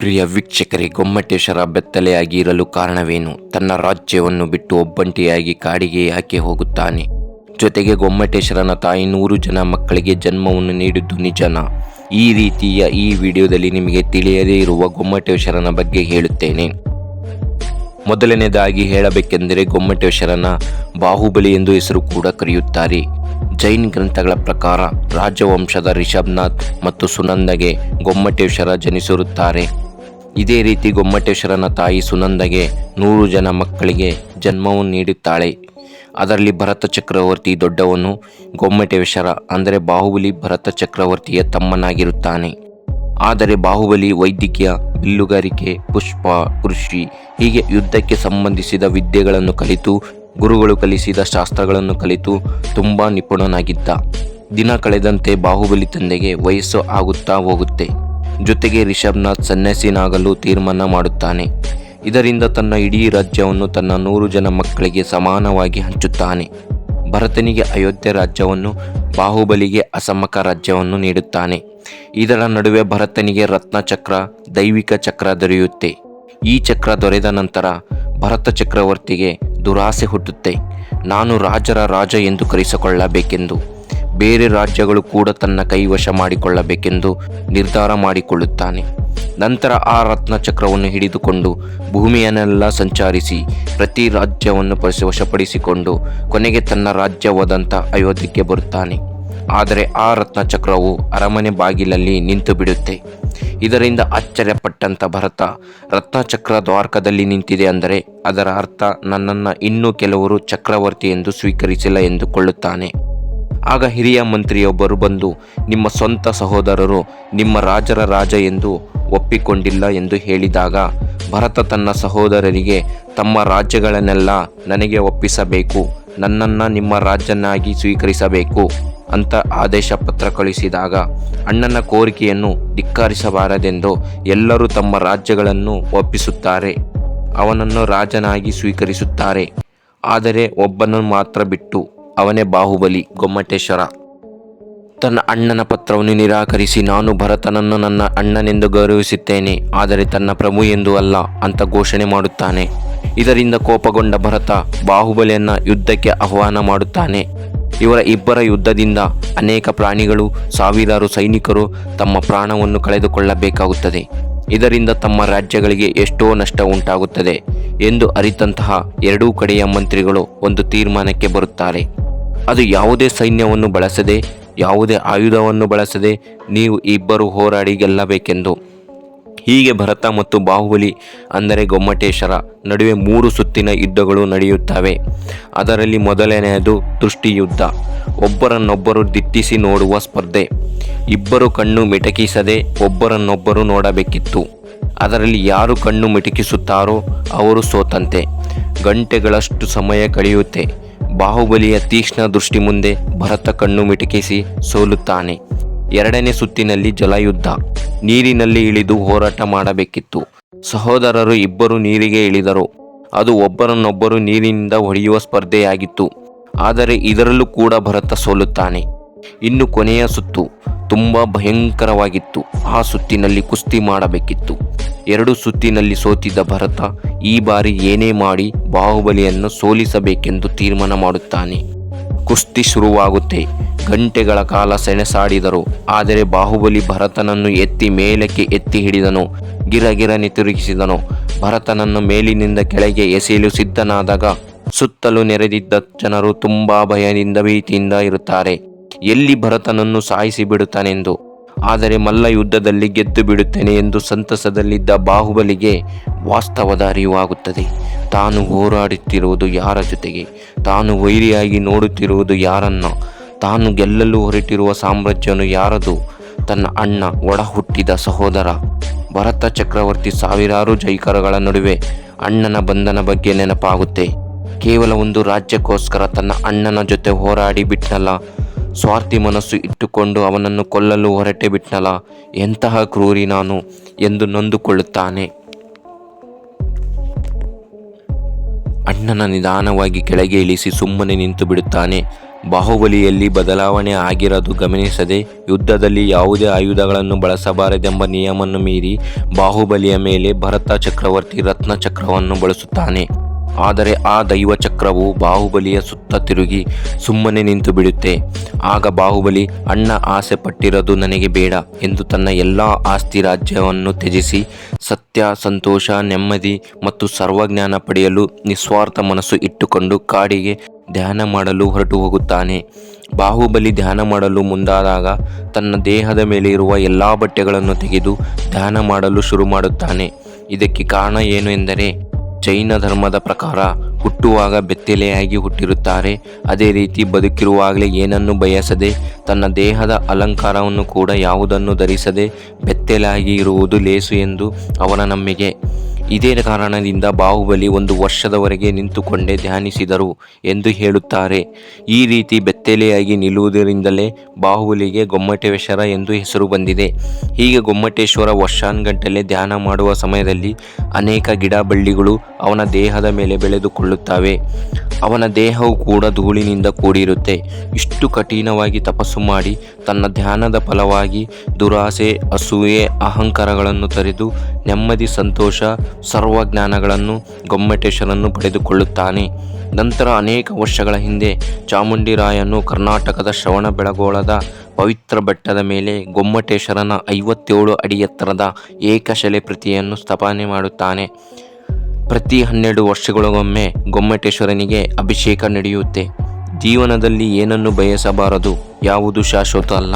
ಪ್ರಿಯ ವೀಕ್ಷಕರೇ ಗೊಮ್ಮಟೇಶ್ವರ ಬೆತ್ತಲೆಯಾಗಿ ಇರಲು ಕಾರಣವೇನು? ತನ್ನ ರಾಜ್ಯವನ್ನು ಬಿಟ್ಟು ಒಬ್ಬಂಟಿಯಾಗಿ ಕಾಡಿಗೆ ಯಾಕೆ ಹೋಗುತ್ತಾನೆ? ಜೊತೆಗೆ ಗೊಮ್ಮಟೇಶ್ವರನ ತಾಯಿ ನೂರು ಜನ ಮಕ್ಕಳಿಗೆ ಜನ್ಮವನ್ನು ನೀಡಿದ್ದು ನಿಜನ? ಈ ರೀತಿಯ ಈ ವಿಡಿಯೋದಲ್ಲಿ ನಿಮಗೆ ತಿಳಿಯದೇ ಇರುವ ಗೊಮ್ಮಟೇಶ್ವರನ ಬಗ್ಗೆ ಹೇಳುತ್ತೇನೆ. ಮೊದಲನೇದಾಗಿ ಹೇಳಬೇಕೆಂದರೆ ಗೊಮ್ಮಟೇಶ್ವರನ ಬಾಹುಬಲಿ ಎಂದು ಹೆಸರು ಕೂಡ ಕರೆಯುತ್ತಾರೆ. ಜೈನ್ ಗ್ರಂಥಗಳ ಪ್ರಕಾರ ರಾಜವಂಶದ ರಿಷಬ್ನಾಥ್ ಮತ್ತು ಸುನಂದಗೆ ಗೊಮ್ಮಟೇಶ್ವರ ಜನಿಸಿರುತ್ತಾರೆ. ಇದೇ ರೀತಿ ಗೊಮ್ಮಟೇಶ್ವರನ ತಾಯಿ ಸುನಂದಗೆ ನೂರು ಜನ ಮಕ್ಕಳಿಗೆ ಜನ್ಮವನ್ನು ನೀಡುತ್ತಾಳೆ. ಅದರಲ್ಲಿ ಭರತ ಚಕ್ರವರ್ತಿ ದೊಡ್ಡವನು ಗೊಮ್ಮಟೇಶ್ವರ ಅಂದರೆ ಬಾಹುಬಲಿ ಭರತ ಚಕ್ರವರ್ತಿಯ ತಮ್ಮನಾಗಿರುತ್ತಾನೆ. ಆದರೆ ಬಾಹುಬಲಿ ವೈದ್ಯಕೀಯ, ಬಿಲ್ಲುಗಾರಿಕೆ, ಪುಷ್ಪ, ಕೃಷಿ ಹೀಗೆ ಯುದ್ಧಕ್ಕೆ ಸಂಬಂಧಿಸಿದ ವಿದ್ಯೆಗಳನ್ನು ಕಲಿತು, ಗುರುಗಳು ಕಲಿಸಿದ ಶಾಸ್ತ್ರಗಳನ್ನು ಕಲಿತು ತುಂಬ ನಿಪುಣನಾಗಿದ್ದ. ದಿನ ಕಳೆದಂತೆ ಬಾಹುಬಲಿ ತಂದೆಗೆ ವಯಸ್ಸು ಆಗುತ್ತಾ ಹೋಗುತ್ತೆ. ಜೊತೆಗೆ ರಿಷಬ್ನಾಥ್ ಸನ್ಯಾಸಿನಾಗಲು ತೀರ್ಮಾನ ಮಾಡುತ್ತಾನೆ. ಇದರಿಂದ ತನ್ನ ಇಡೀ ರಾಜ್ಯವನ್ನು ತನ್ನ ನೂರು ಜನ ಮಕ್ಕಳಿಗೆ ಸಮಾನವಾಗಿ ಹಂಚುತ್ತಾನೆ. ಭರತನಿಗೆ ಅಯೋಧ್ಯೆ ರಾಜ್ಯವನ್ನು, ಬಾಹುಬಲಿಗೆ ಅಸಮಕ ರಾಜ್ಯವನ್ನು ನೀಡುತ್ತಾನೆ. ಇದರ ನಡುವೆ ಭರತನಿಗೆ ರತ್ನಚಕ್ರ ದೈವಿಕ ಚಕ್ರ ದೊರೆಯುತ್ತೆ. ಈ ಚಕ್ರ ದೊರೆದ ನಂತರ ಭರತ ಚಕ್ರವರ್ತಿಗೆ ದುರಾಸೆ ಹುಟ್ಟುತ್ತೆ. ನಾನು ರಾಜರ ರಾಜ ಎಂದು ಕರೆಸಿಕೊಳ್ಳಬೇಕೆಂದು. ಬೇರೆ ರಾಜ್ಯಗಳು ಕೂಡ ತನ್ನ ಕೈವಶ ಮಾಡಿಕೊಳ್ಳಬೇಕೆಂದು ನಿರ್ಧಾರ ಮಾಡಿಕೊಳ್ಳುತ್ತಾನೆ. ನಂತರ ಆ ರತ್ನ ಚಕ್ರವನ್ನು ಹಿಡಿದುಕೊಂಡು ಭೂಮಿಯನ್ನೆಲ್ಲ ಸಂಚರಿಸಿ ಪ್ರತಿ ರಾಜ್ಯವನ್ನು ವಶಪಡಿಸಿಕೊಂಡು ಕೊನೆಗೆ ತನ್ನ ರಾಜ್ಯವಾದಂಥ ಅಯೋಧ್ಯೆಗೆ ಬರುತ್ತಾನೆ. ಆದರೆ ಆ ರತ್ನ ಚಕ್ರವು ಅರಮನೆ ಬಾಗಿಲಲ್ಲಿ ನಿಂತು ಬಿಡುತ್ತೆ. ಇದರಿಂದ ಆಶ್ಚರ್ಯಪಟ್ಟಂಥ ಭರತ, ರತ್ನಚಕ್ರ ದ್ವಾರಕದಲ್ಲಿ ನಿಂತಿದೆ ಅಂದರೆ ಅದರ ಅರ್ಥ ನನ್ನನ್ನು ಇನ್ನೂ ಕೆಲವರು ಚಕ್ರವರ್ತಿ ಎಂದು ಸ್ವೀಕರಿಸಿಲ್ಲ ಎಂದುಕೊಳ್ಳುತ್ತಾನೆ. ಆಗ ಹಿರಿಯ ಮಂತ್ರಿಯೊಬ್ಬರು ಬಂದು, ನಿಮ್ಮ ಸ್ವಂತ ಸಹೋದರರು ನಿಮ್ಮ ರಾಜರ ರಾಜ ಎಂದು ಒಪ್ಪಿಕೊಂಡಿಲ್ಲ ಎಂದು ಹೇಳಿದಾಗ, ಭರತ ತನ್ನ ಸಹೋದರರಿಗೆ, ತಮ್ಮ ರಾಜ್ಯಗಳನ್ನೆಲ್ಲ ನನಗೆ ಒಪ್ಪಿಸಬೇಕು, ನನ್ನನ್ನು ನಿಮ್ಮ ರಾಜ್ಯನಾಗಿ ಸ್ವೀಕರಿಸಬೇಕು ಅಂತ ಆದೇಶ ಪತ್ರ ಕಳಿಸಿದಾಗ ಅಣ್ಣನ ಕೋರಿಕೆಯನ್ನು ಧಿಕ್ಕರಿಸಬಾರದೆಂದು ಎಲ್ಲರೂ ತಮ್ಮ ರಾಜ್ಯಗಳನ್ನು ಒಪ್ಪಿಸುತ್ತಾರೆ, ಅವನನ್ನು ರಾಜನಾಗಿ ಸ್ವೀಕರಿಸುತ್ತಾರೆ. ಆದರೆ ಒಬ್ಬನನ್ನು ಮಾತ್ರ ಬಿಟ್ಟು ಅವನೇ ಬಾಹುಬಲಿ ಗೊಮ್ಮಟೇಶ್ವರ. ತನ್ನ ಅಣ್ಣನ ಪತ್ರವನ್ನು ನಿರಾಕರಿಸಿ ನಾನು ಭರತನನ್ನು ನನ್ನ ಅಣ್ಣನೆಂದು ಗೌರವಿಸುತ್ತೇನೆ, ಆದರೆ ತನ್ನ ಪ್ರಭು ಎಂದು ಅಲ್ಲ ಅಂತ ಘೋಷಣೆ ಮಾಡುತ್ತಾನೆ. ಇದರಿಂದ ಕೋಪಗೊಂಡ ಭರತ ಬಾಹುಬಲಿಯನ್ನು ಯುದ್ಧಕ್ಕೆ ಆಹ್ವಾನ ಮಾಡುತ್ತಾನೆ. ಇವರ ಇಬ್ಬರ ಯುದ್ಧದಿಂದ ಅನೇಕ ಪ್ರಾಣಿಗಳು, ಸಾವಿರಾರು ಸೈನಿಕರು ತಮ್ಮ ಪ್ರಾಣವನ್ನು ಕಳೆದುಕೊಳ್ಳಬೇಕಾಗುತ್ತದೆ. ಇದರಿಂದ ತಮ್ಮ ರಾಜ್ಯಗಳಿಗೆ ಎಷ್ಟೋ ನಷ್ಟ ಉಂಟಾಗುತ್ತದೆ ಎಂದು ಅರಿತಂತಹ ಎರಡೂ ಕಡೆಯ ಮಂತ್ರಿಗಳು ಒಂದು ತೀರ್ಮಾನಕ್ಕೆ ಬರುತ್ತಾರೆ. ಅದು ಯಾವುದೇ ಸೈನ್ಯವನ್ನು ಬಳಸದೆ, ಯಾವುದೇ ಆಯುಧವನ್ನು ಬಳಸದೆ ನೀವು ಇಬ್ಬರು ಹೋರಾಡಿ ಗೆಲ್ಲಬೇಕೆಂದು ಹೀಗೆ ಭರತ ಮತ್ತು ಬಾಹುಬಲಿ, ಅಂದರೆ ಗೊಮ್ಮಟೇಶ್ವರ, ನಡುವೆ ಮೂರು ಸುತ್ತಿನ ಯುದ್ಧಗಳು ನಡೆಯುತ್ತವೆ. ಅದರಲ್ಲಿ ಮೊದಲನೆಯದು ದೃಷ್ಟಿಯುದ್ಧ ಒಬ್ಬರನ್ನೊಬ್ಬರು ದಿಟ್ಟಿಸಿ ನೋಡುವ ಸ್ಪರ್ಧೆ. ಇಬ್ಬರು ಕಣ್ಣು ಮಿಟಕಿಸದೆ ಒಬ್ಬರನ್ನೊಬ್ಬರು ನೋಡಬೇಕಿತ್ತು. ಅದರಲ್ಲಿ ಯಾರು ಕಣ್ಣು ಮಿಟಕಿಸುತ್ತಾರೋ ಅವರು ಸೋತಂತೆ. ಗಂಟೆಗಳಷ್ಟು ಸಮಯ ಕಳೆಯುತ್ತೆ. ಬಾಹುಬಲಿಯ ತೀಕ್ಷ್ಣ ದೃಷ್ಟಿ ಮುಂದೆ ಭರತ ಕಣ್ಣು ಮಿಟಕಿಸಿ ಸೋಲುತ್ತಾನೆ. ಎರಡನೇ ಸುತ್ತಿನಲ್ಲಿ ಜಲಯುದ್ಧ. ನೀರಿನಲ್ಲಿ ಇಳಿದು ಹೋರಾಟ ಮಾಡಬೇಕಿತ್ತು. ಸಹೋದರರು ಇಬ್ಬರು ನೀರಿಗೆ ಇಳಿದರು. ಅದು ಒಬ್ಬರನ್ನೊಬ್ಬರು ನೀರಿನಿಂದ ಹೊಡೆಯುವ ಸ್ಪರ್ಧೆಯಾಗಿತ್ತು. ಆದರೆ ಇದರಲ್ಲೂ ಕೂಡ ಭರತ ಸೋಲುತ್ತಾನೆ. ಇನ್ನು ಕೊನೆಯ ಸುತ್ತು ತುಂಬ ಭಯಂಕರವಾಗಿತ್ತು. ಆ ಸುತ್ತಿನಲ್ಲಿ ಕುಸ್ತಿ ಮಾಡಬೇಕಿತ್ತು. ಎರಡು ಸುತ್ತಿನಲ್ಲಿ ಸೋತಿದ್ದ ಭರತ ಈ ಬಾರಿ ಏನೇ ಮಾಡಿ ಬಾಹುಬಲಿಯನ್ನು ಸೋಲಿಸಬೇಕೆಂದು ತೀರ್ಮಾನ ಮಾಡುತ್ತಾನೆ. ಕುಸ್ತಿ ಶುರುವಾಗುತ್ತೆ. ಗಂಟೆಗಳ ಕಾಲ ಸೆಣಸಾಡಿದರು. ಆದರೆ ಬಾಹುಬಲಿ ಭರತನನ್ನು ಎತ್ತಿ ಮೇಲಕ್ಕೆ ಎತ್ತಿ ಹಿಡಿದನು. ಗಿರಗಿರನೆ ತಿರುಗಿಸಿದನು ಭರತನನ್ನು ಮೇಲಿನಿಂದ ಕೆಳಗೆ ಎಸೆಯಲು ಸಿದ್ಧನಾದಾಗ ಸುತ್ತಲೂ ನೆರೆದಿದ್ದ ಜನರು ತುಂಬಾ ಭಯದಿಂದ ಭೀತಿಯಿಂದ ಇರುತ್ತಾರೆ. ಎಲ್ಲಿ ಭರತನನ್ನು ಸಾಯಿಸಿ ಬಿಡುತ್ತಾನೆಂದು. ಆದರೆ ಮಲ್ಲ ಯುದ್ಧದಲ್ಲಿ ಗೆದ್ದು ಬಿಡುತ್ತೇನೆ ಎಂದು ಸಂತಸದಲ್ಲಿದ್ದ ಬಾಹುಬಲಿಗೆ ವಾಸ್ತವದ ಅರಿವಾಗುತ್ತದೆ ತಾನು ಹೋರಾಡುತ್ತಿರುವುದು ಯಾರ ಜೊತೆಗೆ? ತಾನು ವೈರಿಯಾಗಿ ನೋಡುತ್ತಿರುವುದು ಯಾರನ್ನ? ತಾನು ಗೆಲ್ಲಲು ಹೊರಟಿರುವ ಸಾಮ್ರಾಜ್ಯನು ಯಾರದು? ತನ್ನ ಅಣ್ಣ ಒಡ ಹುಟ್ಟಿದ ಸಹೋದರ. ಭರತ ಚಕ್ರವರ್ತಿ ಸಾವಿರಾರು ಜೈಕರಗಳ ನಡುವೆ ಅಣ್ಣನ ಬಂಧನ ಬಗ್ಗೆ ನೆನಪಾಗುತ್ತೆ. ಕೇವಲ ಒಂದು ರಾಜ್ಯಕ್ಕೋಸ್ಕರ ತನ್ನ ಅಣ್ಣನ ಜೊತೆ ಹೋರಾಡಿ ಬಿಟ್ನಲ್ಲ ಸ್ವಾರ್ಥಿ ಮನಸ್ಸು ಇಟ್ಟುಕೊಂಡು ಅವನನ್ನು ಕೊಲ್ಲಲು ಹೊರಟೆ ಬಿಟ್ನಲ. ಎಂತಹ ಕ್ರೂರಿ ನಾನು ಎಂದು ನೊಂದುಕೊಳ್ಳುತ್ತಾನೆ. ಅಣ್ಣನ ನಿಧಾನವಾಗಿ ಕೆಳಗೆ ಇಳಿಸಿ ಸುಮ್ಮನೆ ನಿಂತು ಬಿಡುತ್ತಾನೆ. ಬಾಹುಬಲಿಯಲ್ಲಿ ಬದಲಾವಣೆ ಆಗಿರೋದು ಗಮನಿಸದೆ ಯುದ್ಧದಲ್ಲಿ ಯಾವುದೇ ಆಯುಧಗಳನ್ನು ಬಳಸಬಾರದೆಂಬ ನಿಯಮವನ್ನು ಮೀರಿ ಬಾಹುಬಲಿಯ ಮೇಲೆ ಭರತ ಚಕ್ರವರ್ತಿ ರತ್ನ ಚಕ್ರವನ್ನು ಬಳಸುತ್ತಾನೆ. ಆದರೆ ಆ ದೈವ ಚಕ್ರವು ಬಾಹುಬಲಿಯ ಸುತ್ತ ತಿರುಗಿ ಸುಮ್ಮನೆ ನಿಂತು ಬಿಡುತ್ತೆ. ಆಗ ಬಾಹುಬಲಿ, ಅಣ್ಣ, ಆಸೆ ಪಟ್ಟಿರೋದು ನನಗೆ ಬೇಡ ಎಂದು ತನ್ನ ಎಲ್ಲ ಆಸ್ತಿ ರಾಜ್ಯವನ್ನು ತ್ಯಜಿಸಿ ಸತ್ಯ, ಸಂತೋಷ, ನೆಮ್ಮದಿ ಮತ್ತು ಸರ್ವಜ್ಞಾನ ಪಡೆಯಲು ನಿಸ್ವಾರ್ಥ ಮನಸ್ಸು ಇಟ್ಟುಕೊಂಡು ಕಾಡಿಗೆ ಧ್ಯಾನ ಮಾಡಲು ಹೊರಟು ಹೋಗುತ್ತಾನೆ. ಬಾಹುಬಲಿ ಧ್ಯಾನ ಮಾಡಲು ಮುಂದಾದಾಗ ತನ್ನ ದೇಹದ ಮೇಲೆ ಇರುವ ಎಲ್ಲ ಬಟ್ಟೆಗಳನ್ನು ತೆಗೆದು ಧ್ಯಾನ ಮಾಡಲು ಶುರು ಮಾಡುತ್ತಾನೆ. ಇದಕ್ಕೆ ಕಾರಣ ಏನು ಎಂದರೆ ಜೈನ ಧರ್ಮದ ಪ್ರಕಾರ ಹುಟ್ಟುವಾಗ ಬೆತ್ತಲೆಯಾಗಿ ಹುಟ್ಟಿರುತ್ತಾರೆ. ಅದೇ ರೀತಿ ಬದುಕಿರುವಾಗಲೇ ಏನನ್ನು ಬಯಸದೆ ತನ್ನ ದೇಹದ ಅಲಂಕಾರವನ್ನು ಕೂಡ ಯಾವುದನ್ನು ಧರಿಸದೆ ಬೆತ್ತಲೆಯಾಗಿ ಇರುವುದು ಲೇಸು ಎಂದು ಅವನ ನಂಬಿಕೆ. ಇದೇ ಕಾರಣದಿಂದ ಬಾಹುಬಲಿ ಒಂದು ವರ್ಷದವರೆಗೆ ನಿಂತುಕೊಂಡೇ ಧ್ಯಾನಿಸಿದರು ಎಂದು ಹೇಳುತ್ತಾರೆ. ಈ ರೀತಿ ಬೆತ್ತಲೆಯಾಗಿ ನಿಲ್ಲುವುದರಿಂದಲೇ ಬಾಹುಬಲಿಗೆ ಗೊಮ್ಮಟೇಶ್ವರ ಎಂದು ಹೆಸರು ಬಂದಿದೆ. ಹೀಗೆ ಗೊಮ್ಮಟೇಶ್ವರ ವರ್ಷಾನ್ಗಟ್ಟಲೆ ಧ್ಯಾನ ಮಾಡುವ ಸಮಯದಲ್ಲಿ ಅನೇಕ ಗಿಡ ಬಳ್ಳಿಗಳು ಅವನ ದೇಹದ ಮೇಲೆ ಬೆಳೆದುಕೊಳ್ಳುತ್ತವೆ. ಅವನ ದೇಹವು ಕೂಡ ಧೂಳಿನಿಂದ ಕೂಡಿರುತ್ತೆ. ಇಷ್ಟು ಕಠಿಣವಾಗಿ ತಪಸ್ಸು ಮಾಡಿ ತನ್ನ ಧ್ಯಾನದ ಫಲವಾಗಿ ದುರಾಸೆ, ಅಸೂಯೆ, ಅಹಂಕಾರಗಳನ್ನು ತರೆದು ನೆಮ್ಮದಿ, ಸಂತೋಷ, ಸರ್ವಜ್ಞಾನಗಳನ್ನು ಗೊಮ್ಮಟೇಶ್ವರನ್ನು ಪಡೆದುಕೊಳ್ಳುತ್ತಾನೆ. ನಂತರ ಅನೇಕ ವರ್ಷಗಳ ಹಿಂದೆ ಚಾಮುಂಡಿರಾಯನು ಕರ್ನಾಟಕದ ಶ್ರವಣಬೆಳಗೊಳದ ಪವಿತ್ರ ಬೆಟ್ಟದ ಮೇಲೆ ಗೊಮ್ಮಟೇಶ್ವರನ ಐವತ್ತೇಳು ಅಡಿ ಎತ್ತರದ ಏಕಶಲೆ ಪ್ರತಿಯನ್ನು ಸ್ಥಾಪನೆ ಮಾಡುತ್ತಾನೆ. ಪ್ರತಿ ಹನ್ನೆರಡು ವರ್ಷಗಳಿಗೊಮ್ಮೆ ಗೊಮ್ಮಟೇಶ್ವರನಿಗೆ ಅಭಿಷೇಕ ನಡೆಯುತ್ತೆ. ಜೀವನದಲ್ಲಿ ಏನನ್ನು ಬಯಸಬಾರದು? ಯಾವುದು ಶಾಶ್ವತ ಅಲ್ಲ.